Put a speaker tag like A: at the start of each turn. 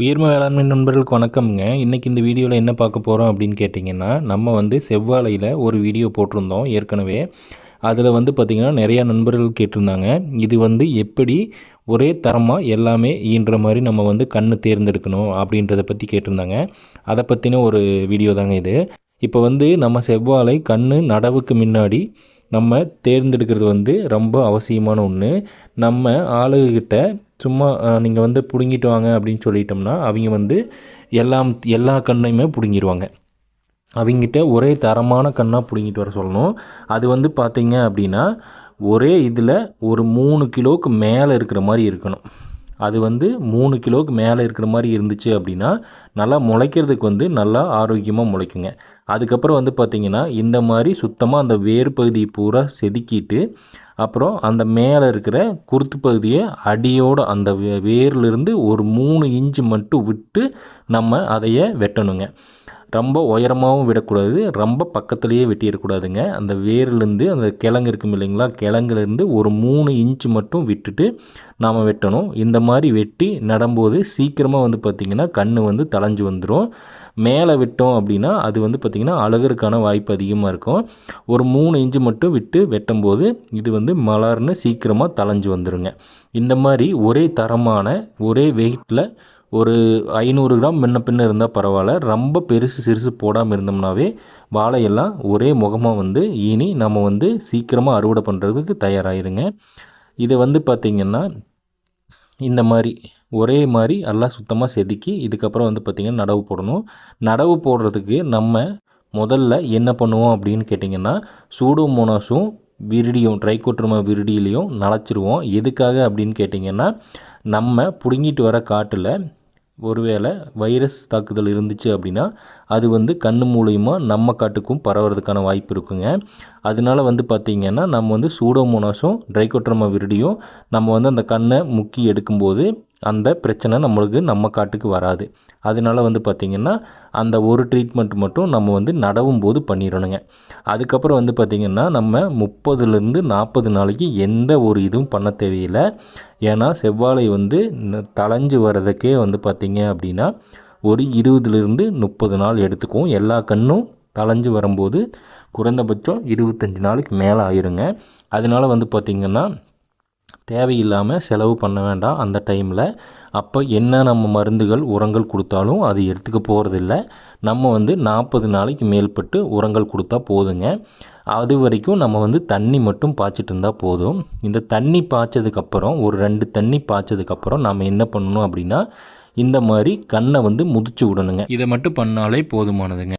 A: உயிர்ம வேளாண்மை நண்பர்களுக்கு வணக்கம்ங்க. இன்றைக்கி இந்த வீடியோவில் என்ன பார்க்க போகிறோம் அப்படின்னு கேட்டிங்கன்னா நம்ம வந்து செவ்வாழையில் ஒரு வீடியோ போட்டிருந்தோம் ஏற்கனவே. அதில் வந்து பார்த்திங்கன்னா நிறையா நண்பர்கள் கேட்டிருந்தாங்க. இது வந்து எப்படி ஒரே தரமாக எல்லாமே ஈன்ற மாதிரி நம்ம வந்து கண் தேர்ந்தெடுக்கணும் அப்படின்றத பற்றி கேட்டிருந்தாங்க. அதை பற்றின ஒரு வீடியோ தாங்க இது. இப்போ வந்து நம்ம செவ்வாழை கண்ணு நடவுக்கு முன்னாடி நம்ம தேர்ந்தெடுக்கிறது வந்து ரொம்ப அவசியமான ஒன்று நம்ம ஆளுகிட்ட சும்மா நீங்கள் வந்து பிடுங்கிட்டு வாங்க அப்படின்னு சொல்லிட்டோம்னா அவங்க வந்து எல்லாம் எல்லா கண்ணையுமே பிடுங்கிடுவாங்க அவங்ககிட்ட ஒரே தரமான கண்ணாக பிடுங்கிட்டு வர சொல்லணும். அது வந்து பார்த்திங்க அப்படின்னா ஒரே இதில் ஒரு மூணு கிலோவுக்கு மேலே இருக்கிற மாதிரி இருக்கணும். அது வந்து மூணு கிலோவுக்கு மேலே இருக்கிற மாதிரி இருந்துச்சு அப்படின்னா நல்லா முளைக்கிறதுக்கு வந்து நல்லா ஆரோக்கியமாக முளைக்குங்க. அதுக்கப்புறம் வந்து பார்த்திங்கன்னா இந்த மாதிரி சுத்தமாக அந்த வேர் பகுதியை பூரா செதுக்கிட்டு அப்புறம் அந்த மேலே இருக்கிற குருத்து பகுதியை அடியோடு அந்த வேர்லேருந்து ஒரு மூணு இன்ச்சு மட்டும் விட்டு நம்ம அதைய வெட்டணுங்க. ரொம்ப உயரமாகவும் விடக்கூடாது ரொம்ப பக்கத்துலேயே வெட்டிடக்கூடாதுங்க. அந்த வேர்லேருந்து அந்த கிழங்கு இருக்கும் இல்லைங்களா கிழங்குலேருந்து ஒரு மூணு இன்ச்சு மட்டும் விட்டுட்டு நாம் வெட்டணும். இந்த மாதிரி வெட்டி நடும்போது சீக்கிரமாக வந்து பார்த்திங்கன்னா கண் வந்து தளைஞ்சு வந்துடும் மேலே விட்டோம் அப்படின்னா அது வந்து பார்த்திங்கன்னா அழகருக்கான வாய்ப்பு அதிகமாக இருக்கும். ஒரு மூணு இன்ச்சு மட்டும் விட்டு வெட்டும்போது இது வந்து மலர்னு சீக்கிரமாக தளைஞ்சு வந்துடுங்க இந்த மாதிரி ஒரே தரமான ஒரே வெயிட்டில் ஒரு ஐநூறு கிராம் முன்ன பின்ன இருந்தால் பரவாயில்ல. ரொம்ப பெருசு சிறுசு போடாமல் இருந்தோம்னாவே வாழையெல்லாம் ஒரே முகமாக வந்து ஈனி நம்ம வந்து சீக்கிரமாக அறுவடை பண்ணுறதுக்கு தயாராகிடுங்க இதை வந்து பார்த்திங்கன்னா இந்த மாதிரி ஒரே மாதிரி எல்லாம் சுத்தமாக செதுக்கி இதுக்கப்புறம் வந்து பார்த்திங்கன்னா நடவு போடணும். நடவு போடுறதுக்கு நம்ம முதல்ல என்ன பண்ணுவோம் அப்படின்னு கேட்டிங்கன்னா சூடோமோனாஸும் விரிடியும் ட்ரைகோட்ரமா விரிடியிலையும் நனைச்சிருவோம் எதுக்காக அப்படின்னு கேட்டிங்கன்னா நம்ம பிடுங்கிட்டு வர காட்டில் ஒருவேளை வைரஸ் தாக்குதல் இருந்துச்சு அப்படின்னா அது வந்து கண் மூலிமா நம்ம காட்டுக்கும் பரவுறதுக்கான வாய்ப்பு இருக்குங்க. அதனால வந்து பார்த்திங்கன்னா நம்ம வந்து சூடோமோனாஸும் ட்ரைகோட்ரமா விருடியும் நம்ம வந்து அந்த கண்ணை முக்கி எடுக்கும்போது அந்த பிரச்சனை நம்மளுக்கு நம்ம காட்டுக்கு வராது. அதனால வந்து பார்த்திங்கன்னா அந்த ஒரு ட்ரீட்மெண்ட் மட்டும் நம்ம வந்து நடவும் போது பண்ணிடணுங்க அதுக்கப்புறம் வந்து பார்த்திங்கன்னா நம்ம முப்பதுலேருந்து நாற்பது நாளைக்கு எந்த ஒரு இதுவும் பண்ண தேவையில்லை. ஏன்னா செவ்வாழை வந்து தளைஞ்சு வர்றதுக்கே வந்து பார்த்திங்க அப்படின்னா ஒரு இருபதுலேருந்து முப்பது நாள் எடுத்துக்கும். எல்லா கண்ணும் தளைஞ்சு வரும்போது குறைந்தபட்சம் இருபத்தஞ்சி நாளைக்கு மேலே ஆயிருங்க. அதனால வந்து பார்த்திங்கன்னா தேவையில்லாமல் செலவு பண்ண வேண்டாம் அந்த டைமில் அப்போ என்ன நம்ம மருந்துகள் உரங்கள் கொடுத்தாலும் அது எடுத்துக்க போகிறதில்ல நம்ம வந்து நாற்பது நாளைக்கு மேல்பட்டு உரங்கள் கொடுத்தா போதுங்க. அது வரைக்கும் நம்ம வந்து தண்ணி மட்டும் பாய்ச்சிட்டு இருந்தால் போதும். இந்த தண்ணி பாய்ச்சதுக்கப்புறம் ஒரு ரெண்டு தண்ணி பாய்ச்சதுக்கப்புறம் நம்ம என்ன பண்ணணும் அப்படின்னா இந்த மாதிரி கண்ணை வந்து முதிச்சு விடணுங்க. இதை மட்டும் பண்ணாலே போதுமானதுங்க.